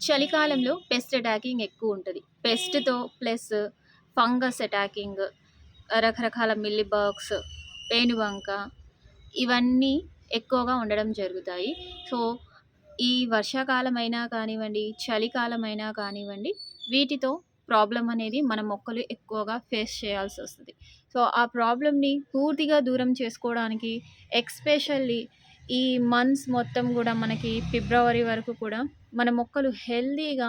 చలికాలంలో pest attacking ఎక్కువ ఉంటుంది. పెస్ట్తో ప్లస్ ఫంగస్ అటాకింగ్ రకరకాల మిల్లీ పేనువంక పేనుబంక ఇవన్నీ ఎక్కువగా ఉండడం జరుగుతాయి. సో ఈ వర్షాకాలం అయినా కానివ్వండి చలికాలం అయినా కానివ్వండి వీటితో ప్రాబ్లం అనేది మన మొక్కలు ఎక్కువగా ఫేస్ చేయాల్సి వస్తుంది. సో ఆ ప్రాబ్లమ్ని పూర్తిగా దూరం చేసుకోవడానికి ఎక్స్పెషల్లీ ఈ మంత్స్ మొత్తం కూడా మనకి ఫిబ్రవరి వరకు కూడా మన మొక్కలు హెల్దీగా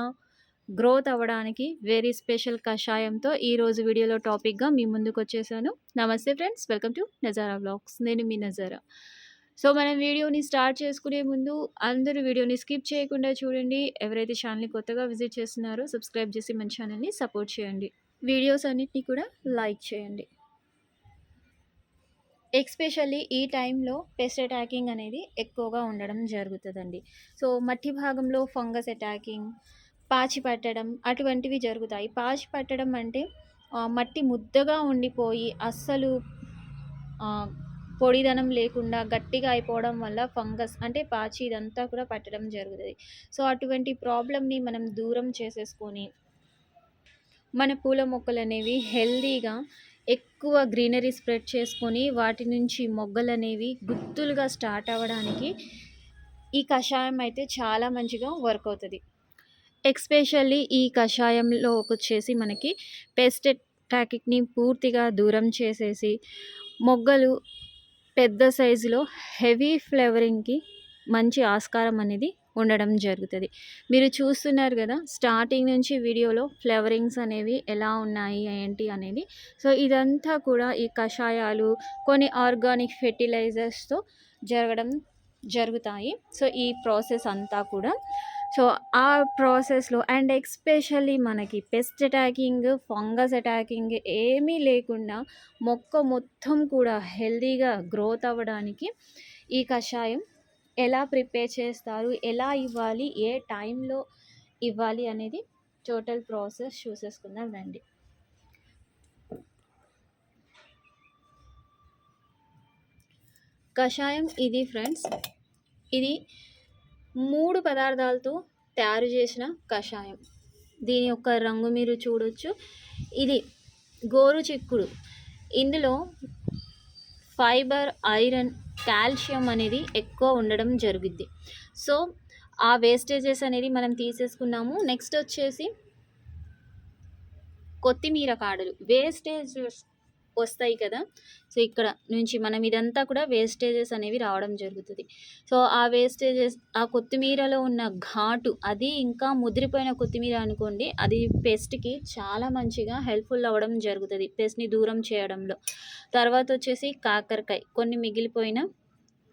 గ్రోత్ అవ్వడానికి వెరీ స్పెషల్ కషాయంతో ఈరోజు వీడియోలో టాపిక్గా మీ ముందుకు వచ్చేసాను. నమస్తే friends welcome to Nazara blogs నేను మీ నజారా సో మనం వీడియోని స్టార్ట్ చేసుకునే ముందు అందరూ వీడియోని స్కిప్ చేయకుండా చూడండి. ఎవరైతే ఛానల్ని కొత్తగా విజిట్ చేస్తున్నారో సబ్స్క్రైబ్ చేసి మన ఛానల్ని సపోర్ట్ చేయండి. వీడియోస్ అన్నిటిని కూడా లైక్ చేయండి. ఎక్స్పెషల్లీ ఈ టైంలో పెస్ట్ అటాకింగ్ అనేది ఎక్కువగా ఉండడం జరుగుతుందండి. సో మట్టి భాగంలో ఫంగస్ అటాకింగ్ పాచి పట్టడం అటువంటివి జరుగుతాయి. పాచి పట్టడం అంటే మట్టి ముద్దగా ఉండిపోయి అస్సలు పొడిదనం లేకుండా గట్టిగా అయిపోవడం వల్ల ఫంగస్ అంటే పాచి ఇదంతా కూడా పట్టడం జరుగుతుంది. సో అటువంటి ప్రాబ్లమ్ని మనం దూరం చేసేసుకొని మన పూల మొక్కలు అనేవి హెల్దీగా ఎక్కువ గ్రీనరీ స్ప్రెడ్ చేసుకొని వాటి నుంచి మొగ్గలు అనేవి గుత్తులుగా స్టార్ట్ అవ్వడానికి ఈ కషాయం అయితే చాలా మంచిగా వర్క్ అవుతుంది. ఎక్స్పెషల్లీ ఈ కషాయంలో వచ్చేసి మనకి పెస్ట్ అటాక్ని పూర్తిగా దూరం చేసేసి మొగ్గలు పెద్ద సైజులో హెవీ ఫ్లేవరింగ్కి మంచి ఆస్కారం అనేది ఉండడం జరుగుతుంది. మీరు చూస్తున్నారు కదా స్టార్టింగ్ నుంచి వీడియోలో ఫ్లేవరింగ్స్ అనేవి ఎలా ఉన్నాయి ఏంటి అనేది. సో ఇదంతా కూడా ఈ కషాయాలు కొన్ని ఆర్గానిక్ ఫెర్టిలైజర్స్తో జరగడం జరుగుతాయి. సో ఈ ప్రాసెస్ అంతా కూడా. సో ఆ ప్రాసెస్లో అండ్ ఎక్స్పెషల్లీ మనకి పెస్ట్ అటాకింగ్ ఫంగస్ అటాకింగ్ ఏమీ లేకుండా మొక్క మొత్తం కూడా హెల్తీగా గ్రోత్ అవ్వడానికి ఈ కషాయం ఎలా ప్రిపేర్ చేస్తారు ఎలా ఇవ్వాలి ఏ టైంలో ఇవ్వాలి అనేది టోటల్ ప్రాసెస్ చూసేసుకుందాం రండి. కషాయం ఇది ఫ్రెండ్స్ ఇది మూడు పదార్థాలతో తయారు చేసిన కషాయం. దీని యొక్క రంగు మీరు చూడొచ్చు. ఇది గోరు చిక్కుడు ఇందులో ఫైబర్ ఐరన్ కాల్షియం అనేది ఎక్కువ ఉండడం జరుగుద్ది. సో ఆ వేస్టేజెస్ అనేది మనం తీసేసుకున్నాము. నెక్స్ట్ వచ్చేసి కొత్తిమీర కాడలు. వేస్టేజెస్ వస్తాయి కదా. సో ఇక్కడ నుంచి మనం ఇదంతా కూడా వేస్టేజెస్ అనేవి రావడం జరుగుతుంది. సో ఆ వేస్టేజెస్ ఆ కొత్తిమీరలో ఉన్న ఘాటు అది ఇంకా ముదిరిపోయిన కొత్తిమీర అనుకోండి అది పెస్ట్కి చాలా మంచిగా హెల్ప్ఫుల్ అవ్వడం జరుగుతుంది పెస్ట్ని దూరం చేయడంలో. తర్వాత వచ్చేసి కాకరకాయ కొన్ని మిగిలిపోయిన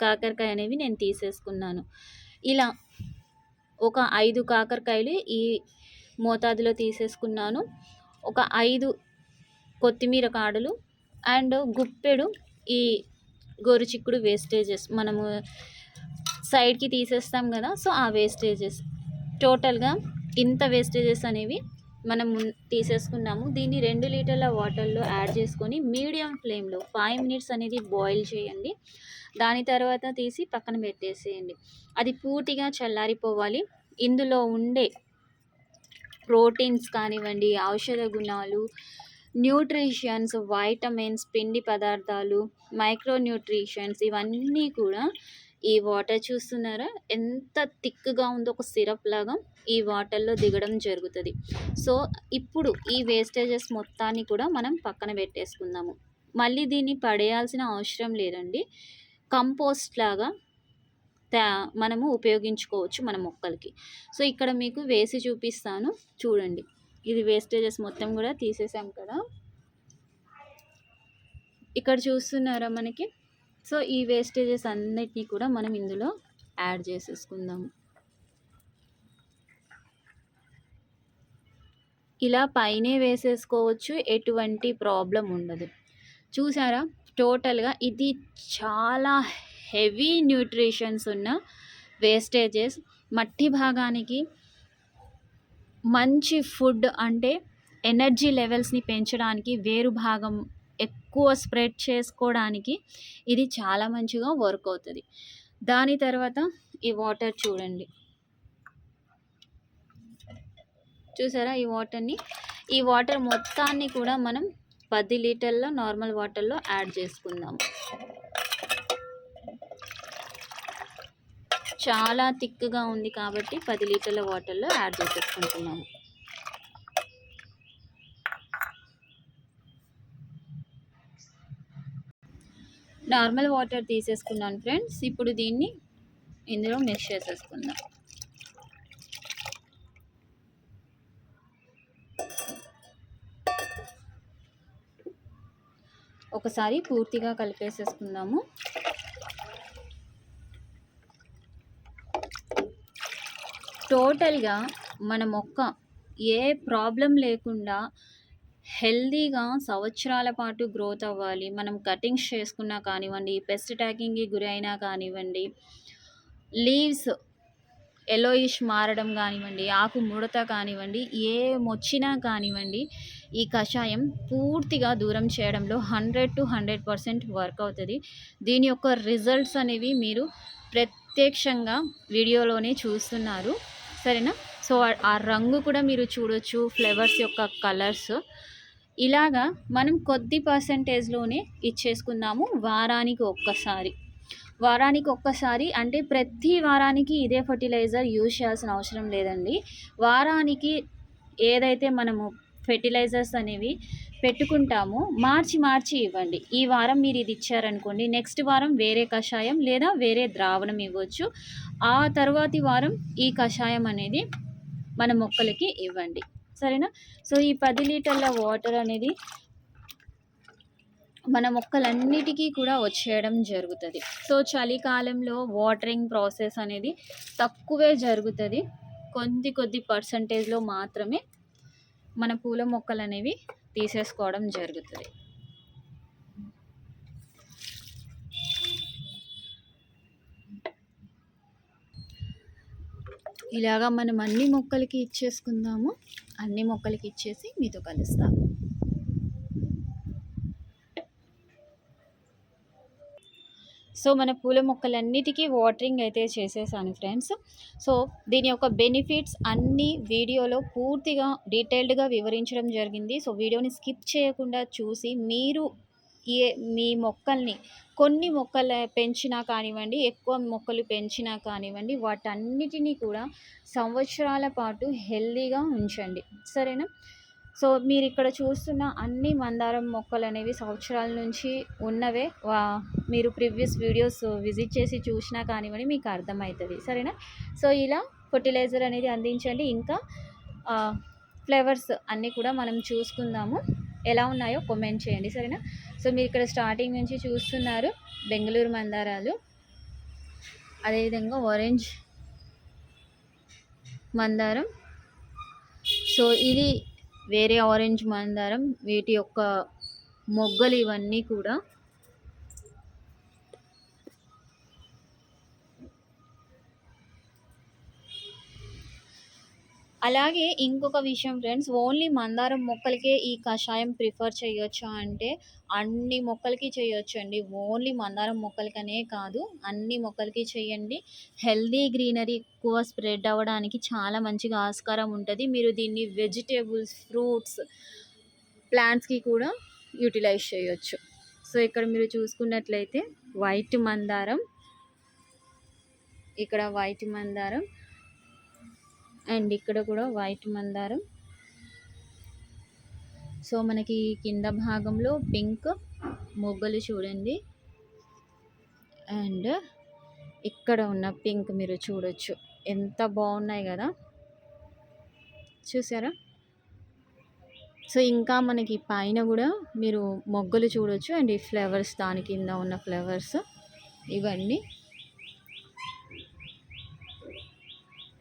కాకరకాయ అనేవి నేను తీసేసుకున్నాను. ఇలా ఒక ఐదు కాకరకాయలు ఈ మోతాదులో తీసేసుకున్నాను. ఒక ఐదు కొత్తిమీర కాడలు అండ్ గుప్పెడు ఈ గోరుచిక్కుడు వేస్టేజెస్ మనము సైడ్కి తీసేస్తాం కదా సో ఆ వేస్టేజెస్. టోటల్గా ఇంత వేస్టేజెస్ అనేవి మనం తీసేసుకున్నాము. దీన్ని రెండు లీటర్ల వాటర్లో యాడ్ చేసుకొని మీడియం ఫ్లేమ్లో ఫైవ్ మినిట్స్ అనేది బాయిల్ చేయండి. దాని తర్వాత తీసి పక్కన పెట్టేసేయండి. అది పూర్తిగా చల్లారిపోవాలి. ఇందులో ఉండే ప్రోటీన్స్ కానివ్వండి ఔషధ గుణాలు న్యూట్రిషన్స్ వైటమిన్స్ పిండి పదార్థాలు మైక్రో న్యూట్రిషన్స్ ఇవన్నీ కూడా ఈ వాటర్ చూస్తున్నారా? ఎంత థిక్గా ఉందో ఒక సిరప్ లాగా ఈ వాటర్లో దిగడం జరుగుతుంది. సో ఇప్పుడు ఈ వేస్టేజెస్ మొత్తాన్ని కూడా మనం పక్కన పెట్టేసుకుందాము. మళ్ళీ దీన్ని పడేయాల్సిన అవసరం లేదండి. కంపోస్ట్ లాగా మనము ఉపయోగించుకోవచ్చు మన మొక్కలకి. సో ఇక్కడ మీకు వేసి చూపిస్తాను. చూడండి. ఇది వేస్టేజెస్ మొత్తం కూడా తీసేసాం కదా. ఇక్కడ చూస్తున్నారా మనకి? సో ఈ వేస్టేజెస్ అన్నిటినీ కూడా మనం ఇందులో యాడ్ చేసేసుకుందాము ఇలా పైనే వేసేసుకోవచ్చు ఎటువంటి ప్రాబ్లం ఉండదు. చూసారా? టోటల్గా ఇది చాలా హెవీ న్యూట్రిషన్స్ ఉన్న వేస్టేజెస్. మట్టి భాగానికి మంచి ఫుడ్ అంటే ఎనర్జీ లెవెల్స్ని పెంచడానికి వేరు భాగం ఎక్కువ స్ప్రెడ్ చేసుకోవడానికి ఇది చాలా మంచిగా వర్క్ అవుతుంది. దాని తర్వాత ఈ వాటర్ చూడండి. చూసారా ఈ వాటర్ని? ఈ వాటర్ మొత్తాన్ని కూడా మనం పది లీటర్ల నార్మల్ వాటర్లో యాడ్ చేసుకుందాము. చాలా థిక్గా ఉంది కాబట్టి పది లీటర్ల వాటర్లో యాడ్ చేసేసుకుంటున్నాము నార్మల్ వాటర్ తీసేసుకున్నాను ఫ్రెండ్స్. ఇప్పుడు దీన్ని ఇందులో మిక్స్ చేసేసుకుందాం. ఒకసారి పూర్తిగా కలిపేసేసుకుందాము. టోటల్గా మన మొక్క ఏ ప్రాబ్లం లేకుండా హెల్దీగా సంవత్సరాల పాటు గ్రోత్ అవ్వాలి. మనం కటింగ్స్ చేసుకున్నా కానివ్వండి పెస్ట్ ట్యాకింగ్కి గురి అయినా కానివ్వండి లీవ్స్ ఎలోయిష్ మారడం కానివ్వండి ఆకు ముడత కానివ్వండి ఏమొచ్చినా కానివ్వండి ఈ కషాయం పూర్తిగా దూరం చేయడంలో hundred to hundred percent work అవుతుంది. దీని యొక్క రిజల్ట్స్ అనేవి మీరు ప్రత్యక్షంగా వీడియోలోనే చూస్తున్నారు. సరేనా? సో ఆ రంగు కూడా మీరు చూడొచ్చు ఫ్లేవర్స్ యొక్క కలర్స్. ఇలాగా మనం కొద్ది పర్సంటేజ్లోనే ఇచ్చేసుకుందాము వారానికి ఒక్కసారి. వారానికి ఒక్కసారి అంటే ప్రతి వారానికి ఇదే ఫర్టిలైజర్ యూజ్ చేయాల్సిన అవసరం లేదండి. వారానికి ఏదైతే మనము ఫెర్టిలైజర్స్ అనేవి పెట్టుకుంటామో మార్చి మార్చి ఇవ్వండి. ఈ వారం మీరు ఇది ఇచ్చారనుకోండి నెక్స్ట్ వారం వేరే కషాయం లేదా వేరే ద్రావణం ఇవ్వచ్చు. ఆ తర్వాతి వారం ఈ కషాయం అనేది మన మొక్కలకి ఇవ్వండి. సరేనా? సో ఈ పది లీటర్ల వాటర్ అనేది మన మొక్కలన్నిటికీ కూడా వచ్చేయడం జరుగుతుంది. సో చలికాలంలో వాటరింగ్ ప్రాసెస్ అనేది తక్కువే జరుగుతుంది. కొద్ది కొద్ది పర్సంటేజ్లో మాత్రమే మన పూల మొక్కలు అనేవి తీసేసుకోవడం జరుగుతుంది. ఇలాగా మనం అన్ని మొక్కలకి ఇచ్చేసుకుందాము. అన్ని మొక్కలకి ఇచ్చేసి మీతో కలుస్తాము సో మన పూల మొక్కలన్నిటికీ వాటరింగ్ అయితే చేసేసాను ఫ్రెండ్స్. సో దీని యొక్క బెనిఫిట్స్ అన్ని వీడియోలో పూర్తిగా డీటెయిల్డ్గా వివరించడం జరిగింది. సో వీడియోని స్కిప్ చేయకుండా చూసి మీరు ఏ మీ మొక్కల్ని కొన్ని మొక్కలు పెంచినా కానివ్వండి ఎక్కువ మొక్కలు పెంచినా కానివ్వండి వాటన్నిటినీ కూడా సంవత్సరాల పాటు హెల్దీగా ఉంచండి. సరేనా? సో మీరు ఇక్కడ చూస్తున్న అన్ని మందారం మొక్కలు అనేవి సంవత్సరాల నుంచి ఉన్నవే. వా మీరు ప్రీవియస్ వీడియోస్ విజిట్ చేసి చూసినా కానివ్వండి మీకు అర్థమవుతుంది. సరేనా? సో ఇలా ఫర్టిలైజర్ అనేది అందించండి. ఇంకా ఫ్లేవర్స్ అన్నీ కూడా మనం చూసుకుందాము. ఎలా ఉన్నాయో కామెంట్ చేయండి సరేనా? సో మీరు ఇక్కడ స్టార్టింగ్ నుంచి చూస్తున్నారు బెంగళూరు మందారాలు. అదేవిధంగా ఆరెంజ్ మందారం. సో ఇది వేరే ఆరెంజ్ మందారం. వీటి యొక్క మొగ్గలు ఇవన్నీ కూడా అలాగే ఇంకొక విషయం ఫ్రెండ్స్ ఓన్లీ మందారం మొక్కలకే ఈ కషాయం ప్రిఫర్ చేయొచ్చా అంటే అన్ని మొక్కలకి చేయొచ్చు అండి ఓన్లీ మందారం మొక్కలకనే కాదు అన్ని మొక్కలకి చేయండి. హెల్దీ గ్రీనరీ ఎక్కువ స్ప్రెడ్ అవ్వడానికి చాలా మంచిగా ఆస్కారం ఉంటుంది. మీరు దీన్ని వెజిటేబుల్స్ ఫ్రూట్స్ ప్లాంట్స్కి కూడా యూటిలైజ్ చేయొచ్చు. సో ఇక్కడ మీరు చూసుకున్నట్లయితే వైట్ మందారం ఇక్కడ వైట్ మందారం అండ్ ఇక్కడ కూడా వైట్ మందారం. సో మనకి కింద భాగంలో పింక్ మొగ్గలు చూడండి. అండ్ ఇక్కడ ఉన్న పింక్ మీరు చూడొచ్చు. ఎంత బాగున్నాయి కదా. చూసారా? సో ఇంకా మనకి పైన కూడా మీరు మొగ్గలు చూడొచ్చు. అండ్ ఈ ఫ్లవర్స్ దాని కింద ఉన్న ఫ్లవర్స్ ఇవన్నీ.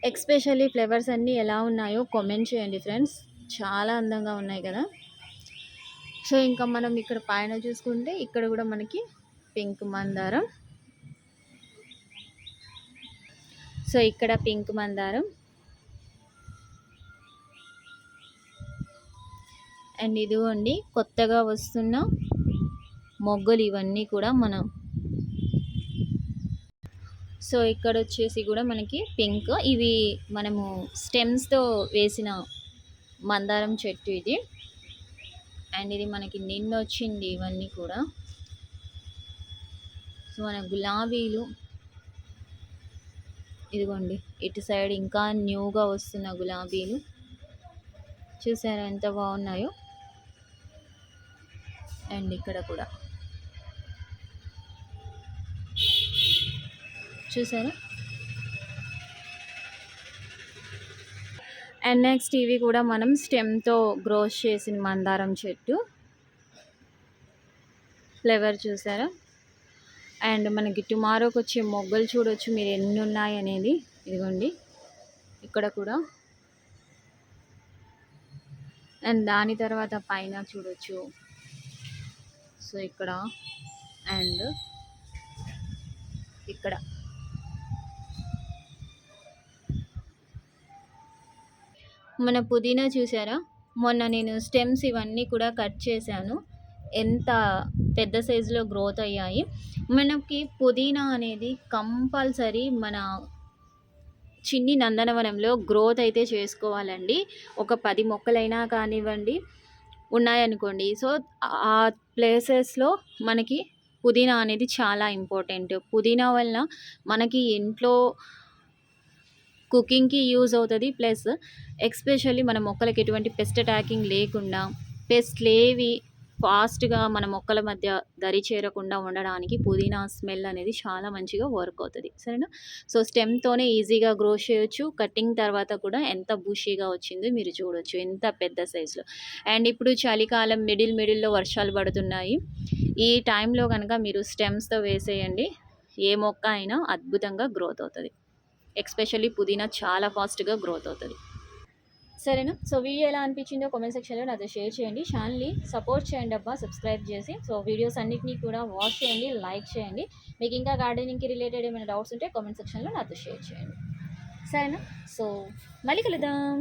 ఎక్స్పెషల్లీ ఫ్లేవర్స్ అన్నీ ఎలా ఉన్నాయో కామెంట్ చేయండి ఫ్రెండ్స్. చాలా అందంగా ఉన్నాయి కదా. సో ఇంకా మనం ఇక్కడ పైన చూసుకుంటే ఇక్కడ కూడా మనకి పింక్ మందారం. సో ఇక్కడ పింక్ మందారం. అండ్ ఇదిగోండి కొత్తగా వస్తున్న మొగ్గలు ఇవన్నీ కూడా మనం సో ఇక్కడ వచ్చేసి కూడా మనకి పింక్. ఇవి మనము స్టెమ్స్తో వేసిన మందారం చెట్టు ఇది. అండ్ ఇది మనకి నిన్న వచ్చింది ఇవన్నీ కూడా. సో మన గులాబీలు. ఇదిగోండి ఇటు సైడ్ ఇంకా న్యూగా వస్తున్న గులాబీలు. చూసారా ఎంత బాగున్నాయో. అండ్ ఇక్కడ కూడా. చూసారా? ఎన్ఎక్స్ నెక్స్ట్ కూడా మనం స్టెమ్తో గ్రోస్ చేసిన మందారం చెట్టు. ఫ్లేవర్ చూసారా? అండ్ మనకి టుమారోకి వచ్చే మొగ్గలు చూడొచ్చు మీరు ఎన్ని ఉన్నాయి అనేది. ఇదిగోండి. ఇక్కడ కూడా. అండ్ దాని తర్వాత పైన చూడొచ్చు. సో ఇక్కడ. అండ్ ఇక్కడ. మన పుదీనా చూసారా? మొన్న నేను స్టెమ్స్ ఇవన్నీ కూడా కట్ చేశాను. ఎంత పెద్ద సైజులో గ్రోత్ అయ్యాయి. మనకి పుదీనా అనేది కంపల్సరీ మన చిన్ని నందనవనంలో గ్రోత్ అయితే చేసుకోవాలండి. ఒక పది మొక్కలైనా కానివ్వండి ఉన్నాయనుకోండి. సో ఆ ప్లేసెస్లో మనకి పుదీనా అనేది చాలా ఇంపార్టెంట్. పుదీనా వలన మనకి ఇంట్లో కుకింగ్కి యూజ్ అవుతుంది. ప్లస్ ఎక్స్పెషల్లీ మన మొక్కలకి ఎటువంటి పెస్ట్ అటాకింగ్ లేకుండా పెస్ట్ ఏవి ఫాస్ట్గా మన మొక్కల మధ్య దరి చేరకుండా ఉండడానికి పుదీనా స్మెల్ అనేది చాలా మంచిగా వర్క్ అవుతుంది. సరేనా? సో స్టెమ్తోనే ఈజీగా గ్రో చేయొచ్చు. కటింగ్ తర్వాత కూడా ఎంత బుషీగా వచ్చిందో మీరు చూడొచ్చు. ఎంత పెద్ద సైజులో. అండ్ ఇప్పుడు చలికాలం మిడిల్ మిడిల్లో వర్షాలు పడుతున్నాయి. ఈ టైంలో కనుక మీరు స్టెమ్స్తో వేసేయండి. ఏ మొక్క అయినా అద్భుతంగా గ్రోత్ అవుతుంది. ఎక్స్పెషల్లీ పుదీనా చాలా ఫాస్ట్గా గ్రోత్ అవుతుంది. సరేనా? సో వీడియో ఎలా అనిపించిందో కామెంట్ సెక్షన్లో నాతో షేర్ చేయండి. ఛానల్ని సపోర్ట్ చేయండి అబ్బా సబ్స్క్రైబ్ చేసి. సో వీడియోస్ అన్నిటినీ కూడా వాచ్ చేయండి లైక్ చేయండి. మీకు ఇంకా గార్డెనింగ్కి రిలేటెడ్ ఏమైనా డౌట్స్ ఉంటే కామెంట్ సెక్షన్లో నాతో షేర్ చేయండి. సరేనా? సో మళ్ళీ కలుద్దాం.